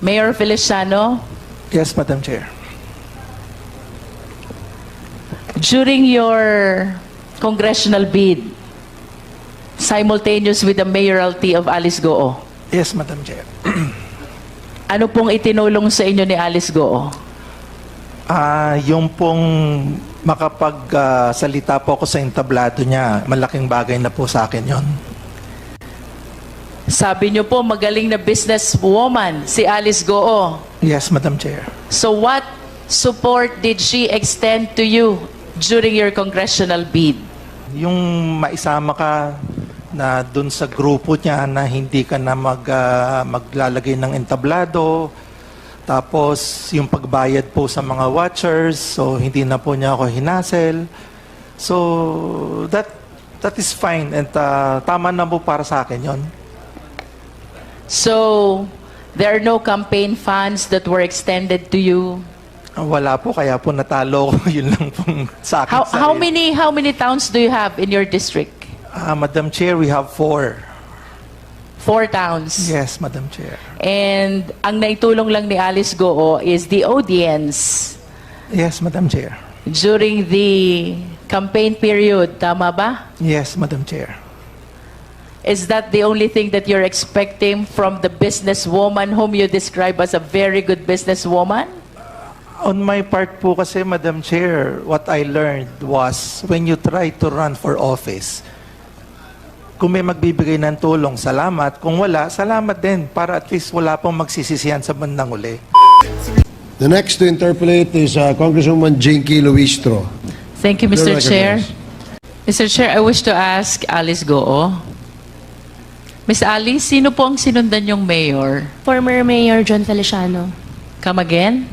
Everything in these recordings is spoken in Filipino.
Mayor Feliciano, Yes, Madam Chair. during your congressional bid, simultaneous with the mayoralty of Alice Goo, Yes, Madam Chair. ano pong itinulong sa inyo ni Alice Goo? Ah, yung pong makapagsalita po ako sa entablado niya, malaking bagay na po sa akin yon. Sabi niyo po, magaling na businesswoman si Alice Goo. Yes, Madam Chair. So what support did she extend to you during your congressional bid? Yung maisama ka na dun sa grupo niya na hindi ka na mag, ah, maglalagay ng entablado, tapos yung pagbayad po sa mga watchers, so hindi na po niya ako hinasel. So that that is fine and ah, tama na po para sa akin yon. So there are no campaign funds that were extended to you. Wala po, kaya po natalo ko. Yun lang pong sa akin. How, sa- how many how many towns do you have in your district? Ah, Madam Chair, we have four. Four towns. Yes, Madam Chair. And ang naitulong lang ni Alice Goo is the audience Yes, Madam Chair. during the campaign period. Tama ba? Yes, Madam Chair. Is that the only thing that you're expecting from the businesswoman whom you describe as a very good businesswoman? On my part po kasi, Madam Chair, what I learned was when you try to run for office, kung may magbibigay ng tulong, salamat. Kung wala, salamat din. Para at least wala pong magsisisihan sa bandang uli. The next to interpolate is uh, Congresswoman Jinky Luistro. Thank you, Mr. Chair. Mr. Chair, I wish to ask Alice Goo. Miss Alice, sino po ang sinundan yung mayor? Former Mayor John Feliciano. Come again?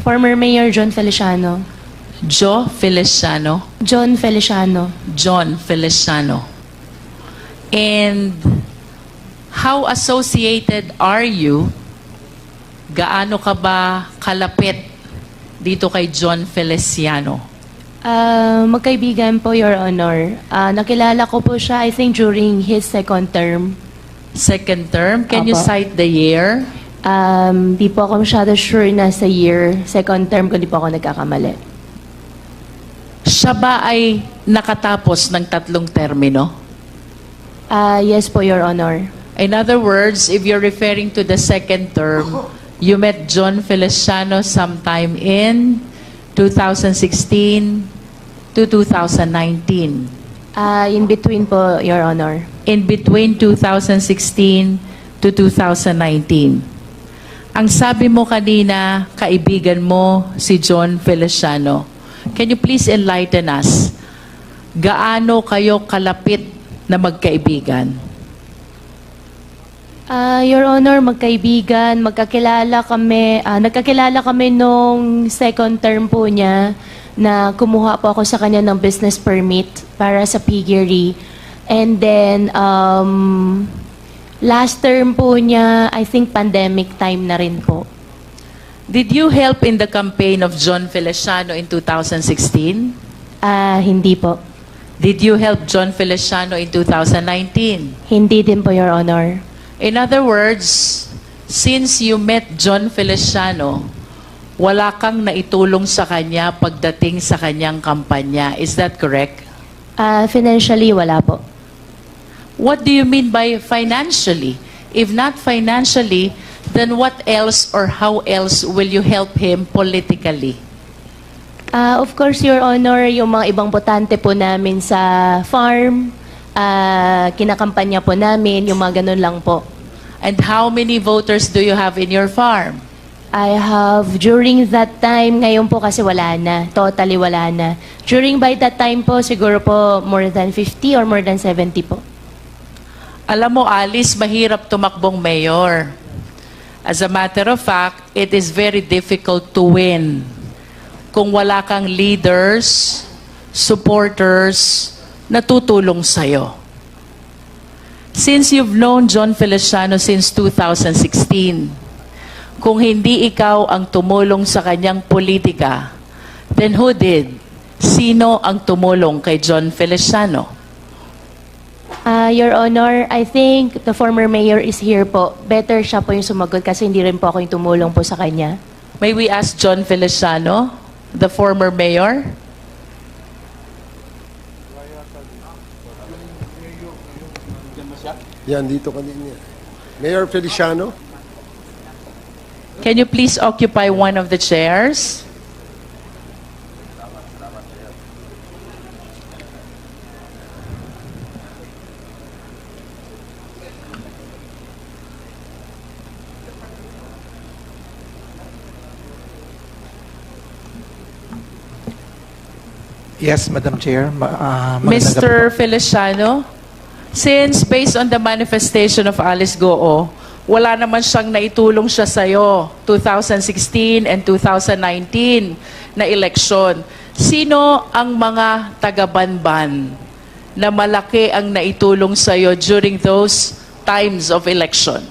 Former Mayor John Feliciano. Joe Feliciano. John Feliciano. John Feliciano. And how associated are you? Gaano ka ba kalapit dito kay John Feliciano? Ah, magkaibigan po, Your Honor. Ah, nakilala ko po siya, I think, during his second term. Second term, can you Apa. cite the year? Um, di po ako masyado sure na sa year. Second term ko, di po ako nagkakamali. Siya ba ay nakatapos ng tatlong termino? Ah, yes po, Your Honor. In other words, if you're referring to the second term, you met John Feliciano sometime in 2016 to 2019. Ah, in between po, Your Honor. In between 2016 to 2019. Ang sabi mo kanina, kaibigan mo si John Feliciano. Can you please enlighten us? Gaano kayo kalapit na magkaibigan? Ah, Your Honor, magkaibigan, magkakilala kami, ah, nagkakilala kami nung second term po niya na kumuha po ako sa kanya ng business permit para sa piggery. And then, um, last term po niya, I think pandemic time na rin po. Did you help in the campaign of John Feliciano in 2016? Ah, hindi po. Did you help John Feliciano in 2019? Hindi din po, Your Honor. In other words, since you met John Feliciano, wala kang naitulong sa kanya pagdating sa kanyang kampanya. Is that correct? Ah, financially, wala po. What do you mean by financially? If not financially, then what else or how else will you help him politically? Ah, of course, Your Honor, yung mga ibang botante po namin sa farm, ah, kinakampanya po namin, yung mga ganun lang po. And how many voters do you have in your farm? I have, during that time, ngayon po kasi wala na, totally wala na. During by that time po, siguro po more than 50 or more than 70 po. Alam mo, Alice, mahirap tumakbong mayor. As a matter of fact, it is very difficult to win kung wala kang leaders, supporters, na tutulong sa'yo. Since you've known John Feliciano since 2016, kung hindi ikaw ang tumulong sa kanyang politika, then who did? Sino ang tumulong kay John Feliciano? Ah, Your Honor, I think the former mayor is here po. Better siya po yung sumagot kasi hindi rin po ako yung tumulong po sa kanya. May we ask John Feliciano, the former mayor? Yan, dito kanina. Mayor Feliciano? Can you please occupy one of the chairs? Yes, Madam Chair. Ma- ah, magandang gabi Mr. Feliciano, since based on the manifestation of Alice Goo, wala naman siyang naitulong siya sa'yo 2016 and 2019 na eleksyon. Sino ang mga taga-banban na malaki ang naitulong sa'yo during those times of election?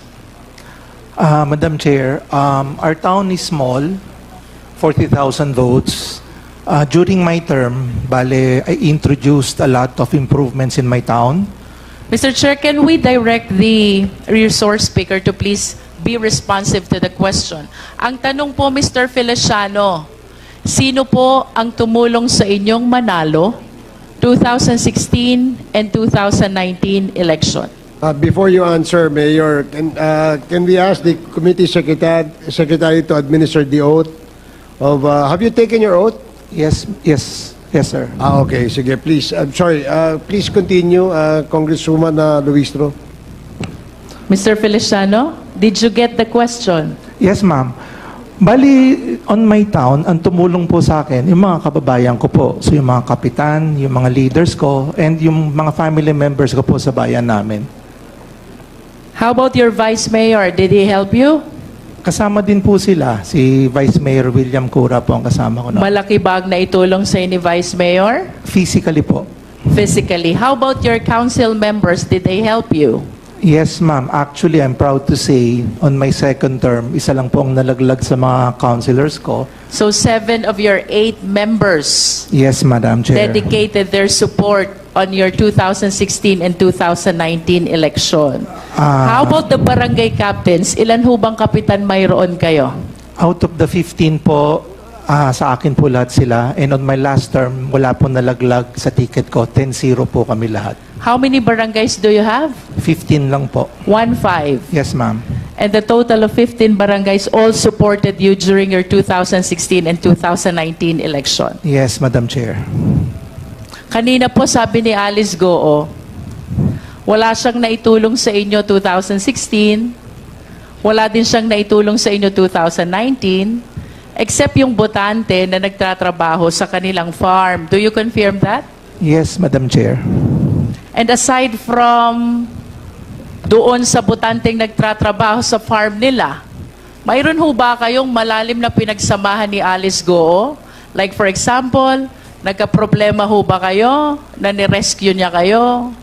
Ah, Madam Chair, um, our town is small, 40,000 votes. Ah, during my term, bale, I introduced a lot of improvements in my town. Mr. Chair, can we direct the resource speaker to please be responsive to the question? Ang tanong po, Mr. Feliciano, sino po ang tumulong sa inyong manalo 2016 and 2019 election? Uh, before you answer, Mayor, can, uh, can we ask the committee secretary, secretary to administer the oath of, uh, have you taken your oath? Yes, yes, yes, sir. Ah, okay. Sige, please. I'm sorry. Uh, please continue, uh, Congresswoman uh, Luistro. Mr. Feliciano, did you get the question? Yes, ma'am. Bali, on my town, ang tumulong po sa akin, yung mga kababayan ko po. So, yung mga kapitan, yung mga leaders ko, and yung mga family members ko po sa bayan namin. How about your vice mayor? Did he help you? Kasama din po sila, si Vice Mayor William Cura po ang kasama ko. No? Malaki ba ang naitulong sa ni vice mayor? Physically po. Physically. How about your council members? Did they help you? Yes, ma'am. Actually, I'm proud to say, on my second term, isa lang po ang nalaglag sa mga councilors ko. So seven of your eight members Yes, Madam Chair. dedicated their support on your 2016 and 2019 election. Ah. How about the barangay captains? Ilan ho bang kapitan mayroon kayo? Out of the 15 po, ah, sa akin po lahat sila. And on my last term, wala po nalaglag sa ticket ko. 10-0 po kami lahat. How many barangays do you have? 15 lang po. One five. Yes, ma'am. And the total of 15 barangays all supported you during your 2016 and 2019 election. Yes, Madam Chair. Kanina po sabi ni Alice Goo, wala siyang naitulong sa inyo 2016, wala din siyang naitulong sa inyo 2019, except yung botante na nagtatrabaho sa kanilang farm. Do you confirm that? Yes, Madam Chair. And aside from doon sa botanteng nagtatrabaho sa farm nila, mayroon ho ba kayong malalim na pinagsamahan ni Alice Goo? Like for example, nagka-problema ho ba kayo na ni-rescue niya kayo?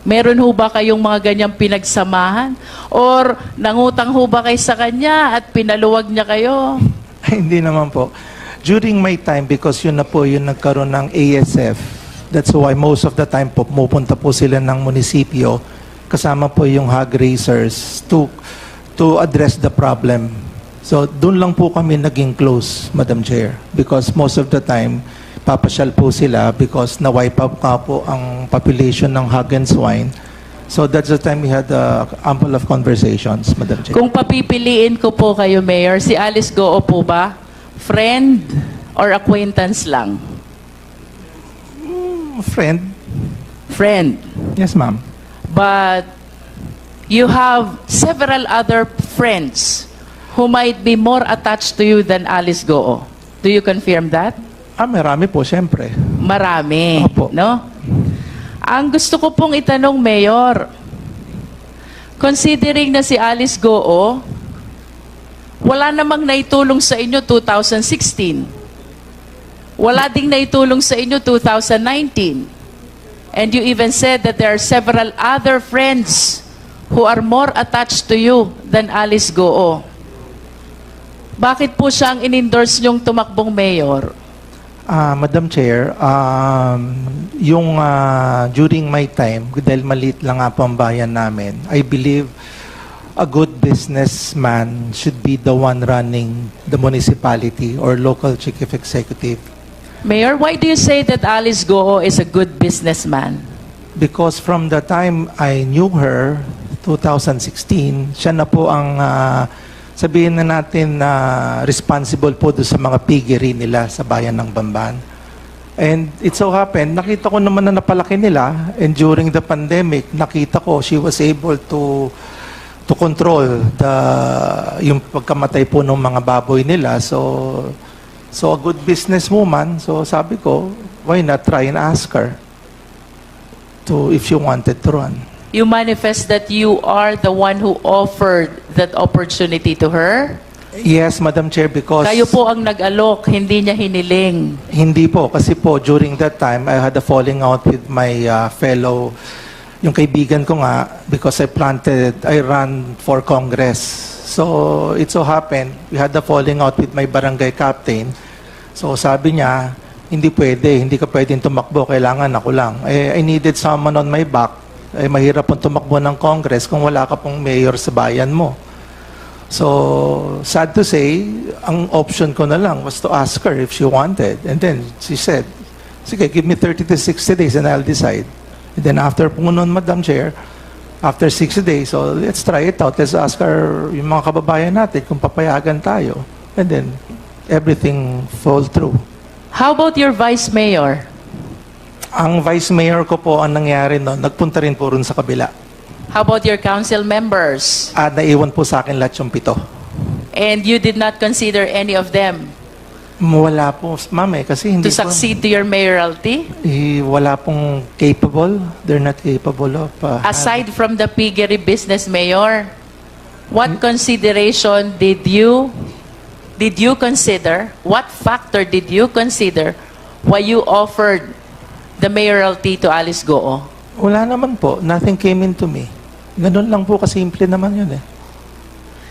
Meron ho ba kayong mga ganyang pinagsamahan? Or nangutang ho ba kayo sa kanya at pinaluwag niya kayo? Hindi naman po. During my time, because yun na po yung nagkaroon ng ASF, that's why most of the time po, pumupunta po sila ng munisipyo, kasama po yung hog raisers to, to address the problem. So, doon lang po kami naging close, Madam Chair, because most of the time, papasyal po sila because na-wipe out nga po ang population ng hog and swine. So, that's the time we had uh, ample of conversations, Madam Chair. Kung papipiliin ko po kayo, Mayor, si Alice Goo po ba? Friend or acquaintance lang? Friend? Friend. Yes, ma'am. But you have several other friends who might be more attached to you than Alice Goo. Do you confirm that? Ah, marami po, siyempre. Marami, Opo. no? Ang gusto ko pong itanong, Mayor, considering na si Alice Goo, wala namang naitulong sa inyo 2016. Wala ding naitulong sa inyo 2019. And you even said that there are several other friends who are more attached to you than Alice Goo. Bakit po siya ang in-endorse niyong tumakbong mayor? Ah, Madam Chair, um, yung ah, during my time, dahil maliit lang nga po ang bayan namin, I believe a good businessman should be the one running the municipality or local chief executive Mayor, why do you say that Alice Goo is a good businessman? because from the time I knew her, 2016, siya na po ang ah, sabihin na natin na responsible po doon sa mga piggery nila sa bayan ng Bamban. And it so happened, nakita ko naman na napalaki nila and during the pandemic, nakita ko she was able to to control the yung pagkamatay po ng mga baboy nila. So so a good businesswoman, so sabi ko, why not try and ask her? to if you wanted to run. You manifest that you are the one who offered that opportunity to her? Yes, Madam Chair, because Kayo po ang nag-alok, hindi niya hiniling. hindi po kasi po during that time I had a falling out with my uh, fellow yung kaibigan ko nga because I planted I ran for Congress. So it so happened we had a falling out with my barangay captain. So sabi niya hindi pwede, hindi ka pwedeng tumakbo, kailangan ako lang. Eh, I needed someone on my back. Eh, mahirap pong tumakbo ng Congress kung wala ka pong mayor sa bayan mo. So, sad to say, ang option ko na lang was to ask her if she wanted. And then she said, sige, give me 30 to 60 days and I'll decide. And then after po nun, Madam Chair, after 60 days, so let's try it out. Let's ask our, yung mga kababayan natin kung papayagan tayo. And then, everything fall through. How about your vice mayor? Ang vice mayor ko po, ang nangyari no, nagpunta rin po rin sa kabila. How about your council members? At naiwan po sa akin lahat yung pito. And you did not consider any of them Wala po, ma'am eh, kasi hindi to po, succeed to your mayoralty? eh, wala pong capable. They're not capable of... uh, Aside from the piggery business mayor, what consideration did you did you consider? What factor did you consider why you offered the mayoralty to Alice Goo? Wala naman po. Nothing came into me. Ganun lang po kasimple naman yun eh.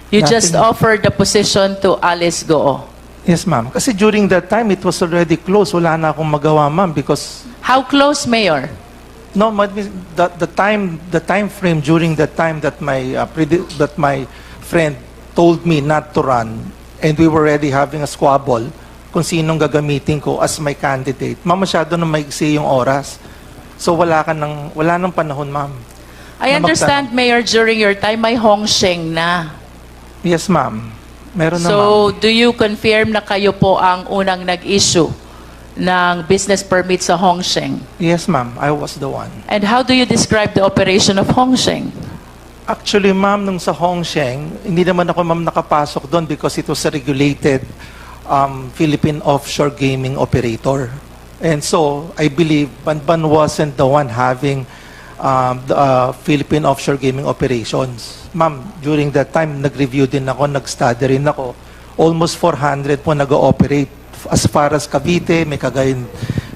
You just Nothing. offered the position to Alice Goo. Yes, ma'am. Kasi during that time, it was already closed. Wala na akong magawa, ma'am, because How close, Mayor? no, the, the time the time frame during that time that my uh, that my friend told me not to run and we were already having a squabble kung sinong gagamitin ko as my candidate. Ma'am, masyado na maigsi yung oras. So wala ka ng wala nang panahon, ma'am. I Na understand, Mayor, during your time, may Hong Sheng na. Yes, ma'am. Meron na. So, do you confirm na kayo po ang unang nag-issue ng business permit sa Hong Sheng? Yes, ma'am. I was the one. And how do you describe the operation of Hong Sheng? Actually, ma'am, nung sa Hongsheng, hindi naman ako, ma'am, nakapasok doon because it was a regulated um, Philippine offshore gaming operator. And so, I believe Banban wasn't the one having um, the uh, Philippine offshore gaming operations. Ma'am, during that time, nag-review din ako, nag-study rin ako. Almost 400 po nag-ooperate as far as Cavite, may Cagayan,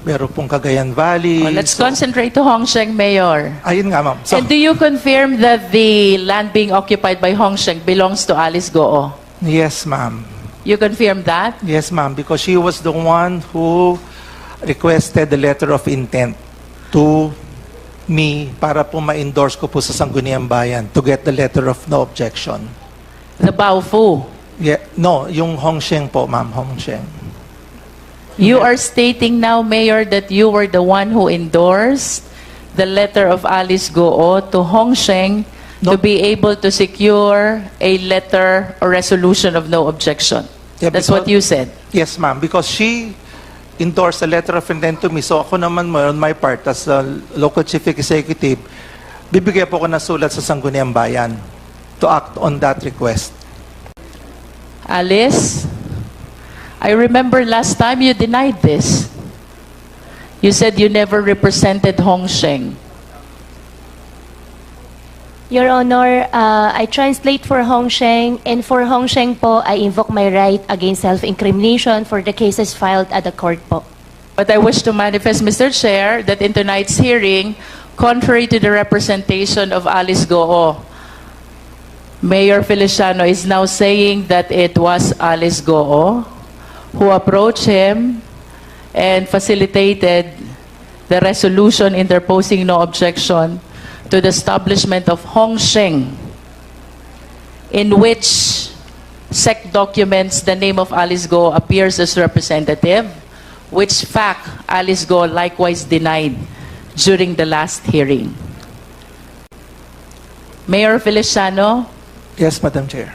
meron pong Cagayan Valley. Oh, let's So, concentrate to Hong Sheng, Mayor. Ayun nga, ma'am. So, And do you confirm that the land being occupied by Hong Sheng belongs to Alice Goo? yes, ma'am. You confirm that? Yes, ma'am, because she was the one who requested the letter of intent to me para po ma-endorse ko po sa Sangguniang Bayan to get the letter of no objection. The Baofu. Yeah, no, yung Hongsheng po, ma'am, Hongsheng. You are stating now, Mayor, that you were the one who endorsed the letter of Alice Goo to Hong Sheng to No. be able to secure a letter or resolution of no objection. Yeah, That's because- what you said. Yes, ma'am, because she endorsed the letter of intent to me. So ako naman mo, on my part, as a local chief executive, bibigay po ko ng sulat sa Sangguniang Bayan to act on that request. Alice, I remember last time you denied this. You said you never represented Hong Sheng. Your Honor, uh, I translate for Hong Sheng, and for Hong Sheng po, I invoke my right against self-incrimination for the cases filed at the court po. But I wish to manifest, Mr. Chair, that in tonight's hearing, contrary to the representation of Alice Goo, Mayor Feliciano is now saying that it was Alice Goo who approached him and facilitated the resolution interposing no objection to the establishment of Hong Sheng, in which SEC documents the name of Alice Go appears as representative, which fact Alice Go likewise denied during the last hearing. Mayor Feliciano, Yes, Madam Chair.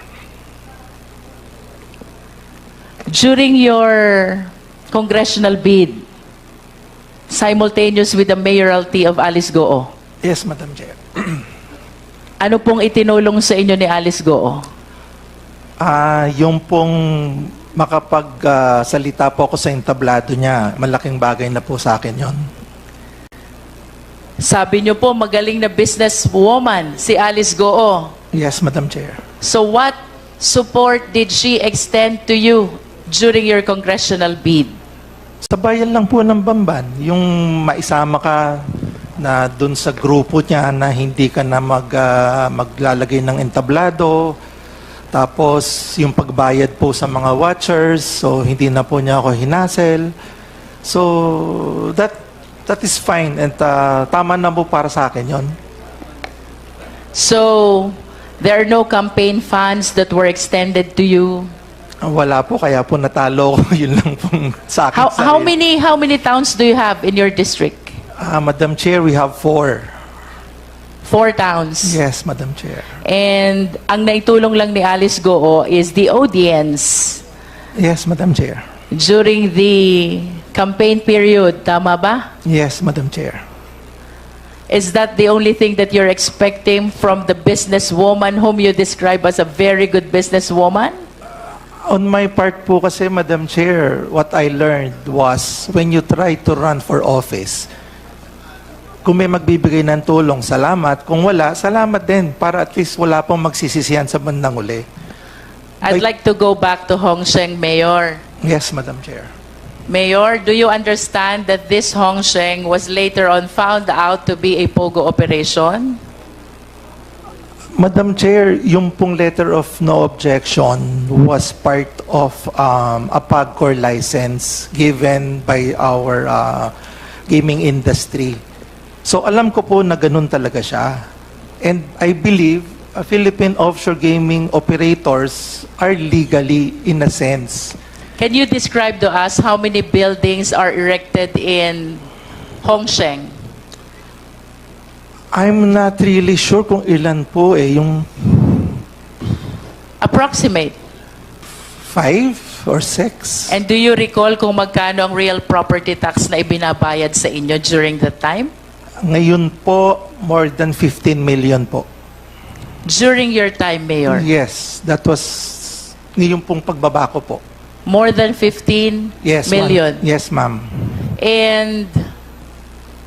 during your congressional bid, simultaneous with the mayoralty of Alice Goo, Yes, Madam Chair. ano pong itinulong sa inyo ni Alice Goo? Ah, yung pong makapagsalita po ako sa entablado niya, malaking bagay na po sa akin yon. Sabi niyo po, magaling na businesswoman si Alice Goo. Yes, Madam Chair. So what support did she extend to you during your congressional bid? Sa bayan lang po ng Bamban, yung maisama ka na dun sa grupo niya na hindi ka na mag, ah, maglalagay ng entablado, tapos yung pagbayad po sa mga watchers, so hindi na po niya ako hinasel. So that that is fine and ah, tama na po para sa akin yon. So, there are no campaign funds that were extended to you? Wala po, kaya po natalo ko. Yun lang pong sa akin. How, how sarili. many how many towns do you have in your district? Ah, Madam Chair, we have four. Four towns. Yes, Madam Chair. And ang naitulong lang ni Alice Goo is the audience Yes, Madam Chair. during the campaign period. Tama ba? Yes, Madam Chair. Is that the only thing that you're expecting from the businesswoman whom you describe as a very good businesswoman? On my part po kasi, Madam Chair, what I learned was when you try to run for office, kung may magbibigay ng tulong, salamat. Kung wala, salamat din. Para at least wala pong magsisisihan sa bandang uli. I'd like to go back to Hong Sheng Mayor. Yes, Madam Chair. Mayor, do you understand that this Hong Sheng was later on found out to be a POGO operation? Madam Chair, yung pong letter of no objection was part of um, a PAGCOR license given by our uh, gaming industry. So alam ko po na ganun talaga siya. And I believe uh, Philippine offshore gaming operators are legally in a sense. Can you describe to us how many buildings are erected in Hong Sheng? I'm not really sure kung ilan po eh, yung Approximate. five or six. And do you recall kung magkano ang real property tax na ibinabayad sa inyo during that time? Ngayon po, more than 15 million po. During your time, Mayor? Yes, that was yung pong pagbabako po. More than 15 Yes, million? Yes, ma'am. And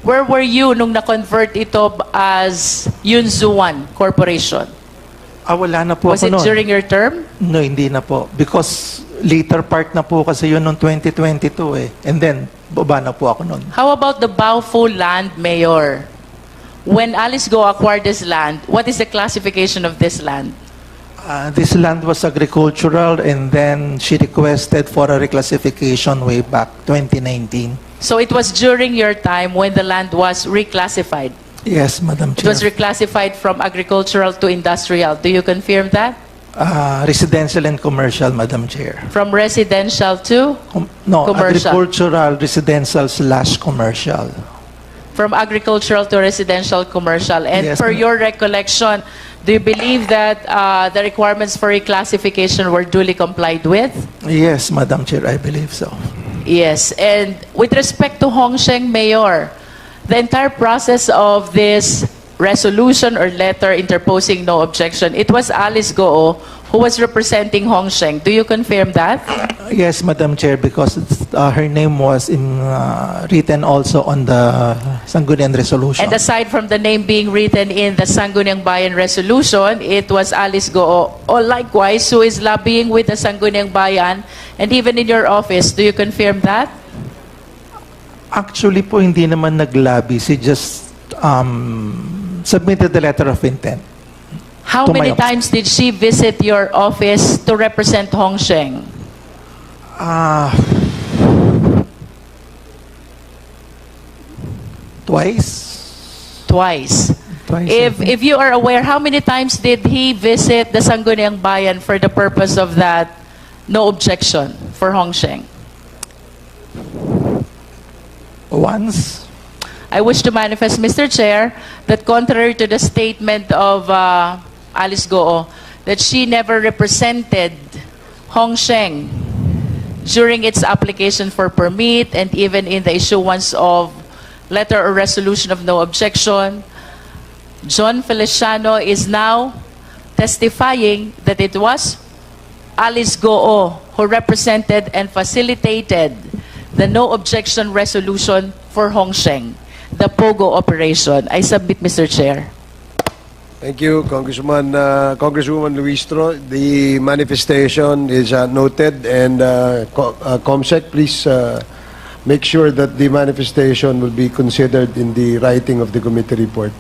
where were you nung na-convert ito as Yunzuan Corporation? Ah, wala na po Was ako it noon. during your term? No, hindi na po. Because later part na po kasi yun noong 2022 eh. And then, baba na po ako noon. How about the Baofu land, Mayor? When Alice Go acquired this land, what is the classification of this land? Ah, this land was agricultural and then she requested for a reclassification way back 2019. So it was during your time when the land was reclassified. Yes, Madam It Chair. was reclassified from agricultural to industrial. Do you confirm that? Ah, residential and commercial, Madam Chair. From residential to? Com- no, Commercial. agricultural, residential slash commercial. From agricultural to residential commercial. And Yes, per your recollection, do you believe that uh, the requirements for reclassification were duly complied with? Yes, Madam Chair, I believe so. Yes, and with respect to Hong Sheng Mayor, the entire process of this resolution or letter interposing no objection, it was Alice Goo who was representing Hong Sheng. Do you confirm that? Yes, Madam Chair, because it's, uh, her name was in, uh, written also on the Sangguniang Resolution. And aside from the name being written in the Sangguniang Bayan Resolution, it was Alice Goo, or likewise, who is lobbying with the Sangguniang Bayan, and even in your office, do you confirm that? Actually po, hindi naman naglabi. She just um, submitted the letter of intent. How To my many office. times did she visit your office to represent Hong Sheng? Ah, Twice? Twice. Twice, If, think. if you are aware, how many times did he visit the Sangguniang Bayan for the purpose of that no objection for Hong Sheng? Once? I wish to manifest, Mr. Chair, that contrary to the statement of uh, Alice Goo, that she never represented Hong Sheng during its application for permit and even in the issuance of letter or resolution of no objection. John Feliciano is now testifying that it was Alice Goo who represented and facilitated the no objection resolution for Hong Sheng, the POGO operation. I submit, Mr. Chair. Thank you, Congressman, uh, Congresswoman Luistro. The manifestation is uh, noted, and uh, Co- uh, COMSEC, please uh, make sure that the manifestation will be considered in the writing of the committee report.